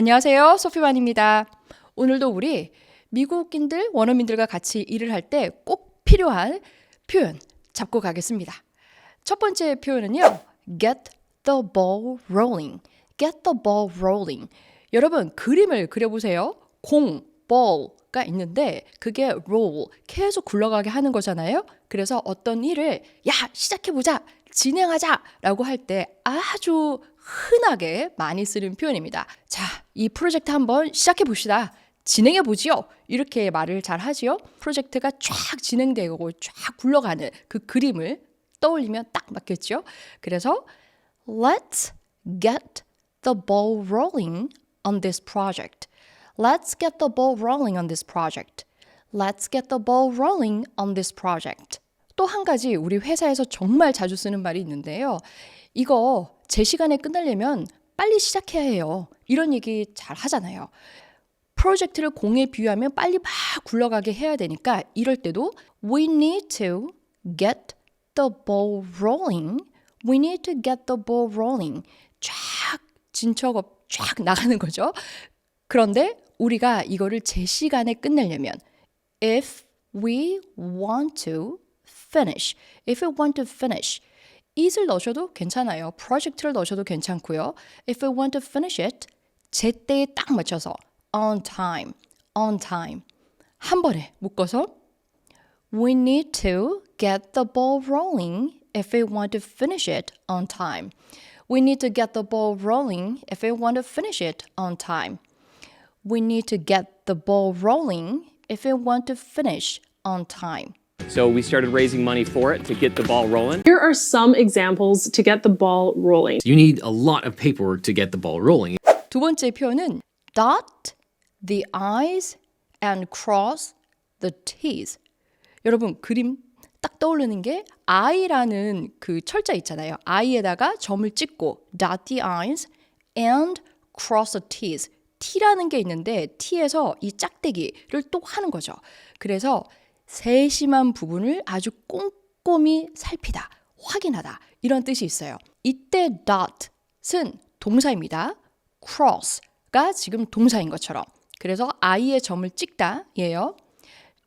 안녕하세요. 소피만입니다. 오늘도 우리 미국인들, 원어민들과 같이 일을 할 때 꼭 필요한 표현 잡고 가겠습니다. 첫 번째 표현은요. get the ball rolling. get the ball rolling. 여러분, 그림을 그려 보세요. 공, ball가 있는데 그게 roll, 계속 굴러가게 하는 거잖아요. 그래서 어떤 일을 야, 시작해 보자. 진행하자 라고 할 때 아주 흔하게 많이 쓰는 표현입니다. 자, 이 프로젝트 한번 시작해 봅시다. 진행해 보지요. 이렇게 말을 잘 하지요. 프로젝트가 쫙 진행되고 쫙 굴러가는 그 그림을 떠올리면 딱 맞겠죠. 그래서 let's get the ball rolling on this project. Let's get the ball rolling on this project. Let's get the ball rolling on this project. 또 한 가지 우리 회사에서 정말 자주 쓰는 말이 있는데요. 이거 제 시간에 끝내려면 빨리 시작해야 해요. 이런 얘기 잘 하잖아요. 프로젝트를 공에 비유하면 빨리 막 굴러가게 해야 되니까 이럴 때도 we need to get the ball rolling. We need to get the ball rolling. 쫙 진척 쫙 나가는 거죠. 그런데 우리가 이거를 제 시간에 끝내려면 if we want to finish, if we want to finish it을 넣으셔도 괜찮아요. project를 넣으셔도 괜찮고요. If we want to finish it, 제때에 딱 맞춰서 on time, on time 한 번에 묶어서 We need to get the ball rolling if we want to finish it on time. We need to get the ball rolling if we want to finish it on time. We need to get the ball rolling if we want to finish on time. So we started raising money for it to get the ball rolling. Here are some examples to get the ball rolling. You need a lot of paperwork to get the ball rolling. 두 번째 표현은 dot the i's and cross the t's. 여러분 그림 딱 떠오르는 게 i라는 그 철자 있잖아요. i에다가 점을 찍고 dot the i's and cross the t's. t라는 게 있는데 t에서 이 짝대기를 또 하는 거죠. 그래서 세심한 부분을 아주 꼼꼼히 살피다, 확인하다 이런 뜻이 있어요. 이때 dot은 동사입니다. cross가 지금 동사인 것처럼. 그래서 i의 점을 찍다 예요.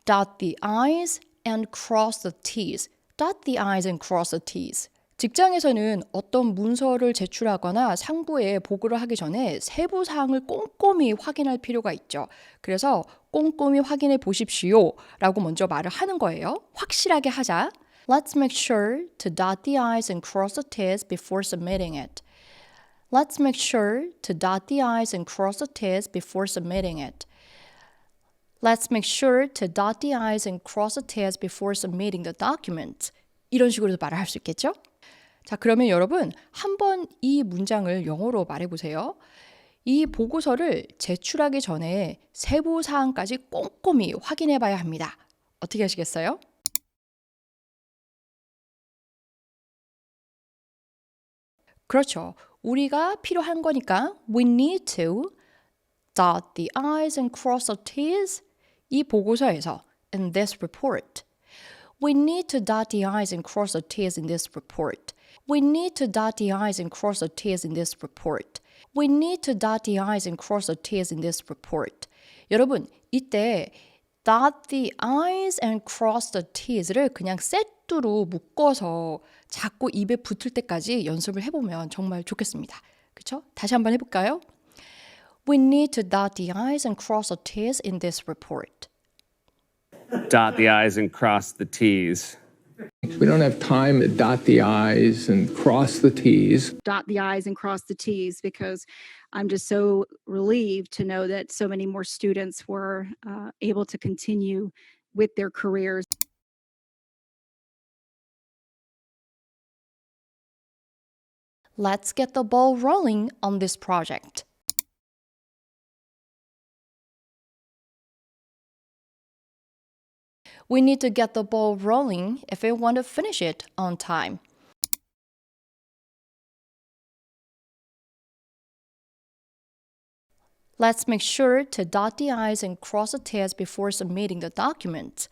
dot the i's and cross the t's. dot the i's and cross the t's. 직장에서는 어떤 문서를 제출하거나 상부에 보고를 하기 전에 세부 사항을 꼼꼼히 확인할 필요가 있죠. 그래서 꼼꼼히 확인해 보십시오 라고 먼저 말을 하는 거예요. 확실하게 하자. Let's make sure to dot the i's and cross the t's before submitting it. Let's make sure to dot the i's and cross the t's before submitting it. Let's make sure to dot the i's and cross the t's before submitting the document. 이런 식으로도 말을 할 수 있겠죠? 자, 그러면 여러분 한번 이 문장을 영어로 말해 보세요. 이 보고서를 제출하기 전에 세부 사항까지 꼼꼼히 확인해 봐야 합니다. 어떻게 하시겠어요? 그렇죠. 우리가 필요한 거니까 we need to dot the i's and cross the t's 이 보고서에서 in this report. We need to dot the i's and cross the t's in this report. We need to dot the i's and cross the t's in this report. We need to dot the i's and cross the t's in this report. 여러분, 이때 dot the i's and cross the t's를 그냥 세트로 묶어서 자꾸 입에 붙을 때까지 연습을 해보면 정말 좋겠습니다. 그렇죠? 다시 한번 해볼까요? We need to dot the i's and cross the t's in this report. Dot the I's and cross the T's. We don't have time to dot the i's and cross the t's. dot the i's and cross the t's because i'm just so relieved to know that so many more students were uh, able to continue with their careers Let's get the ball rolling on this project. We need to get the ball rolling if we want to finish it on time. Let's make sure to dot the i's and cross the t's before submitting the document.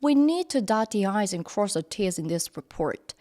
We need to dot the i's and cross the t's in this report.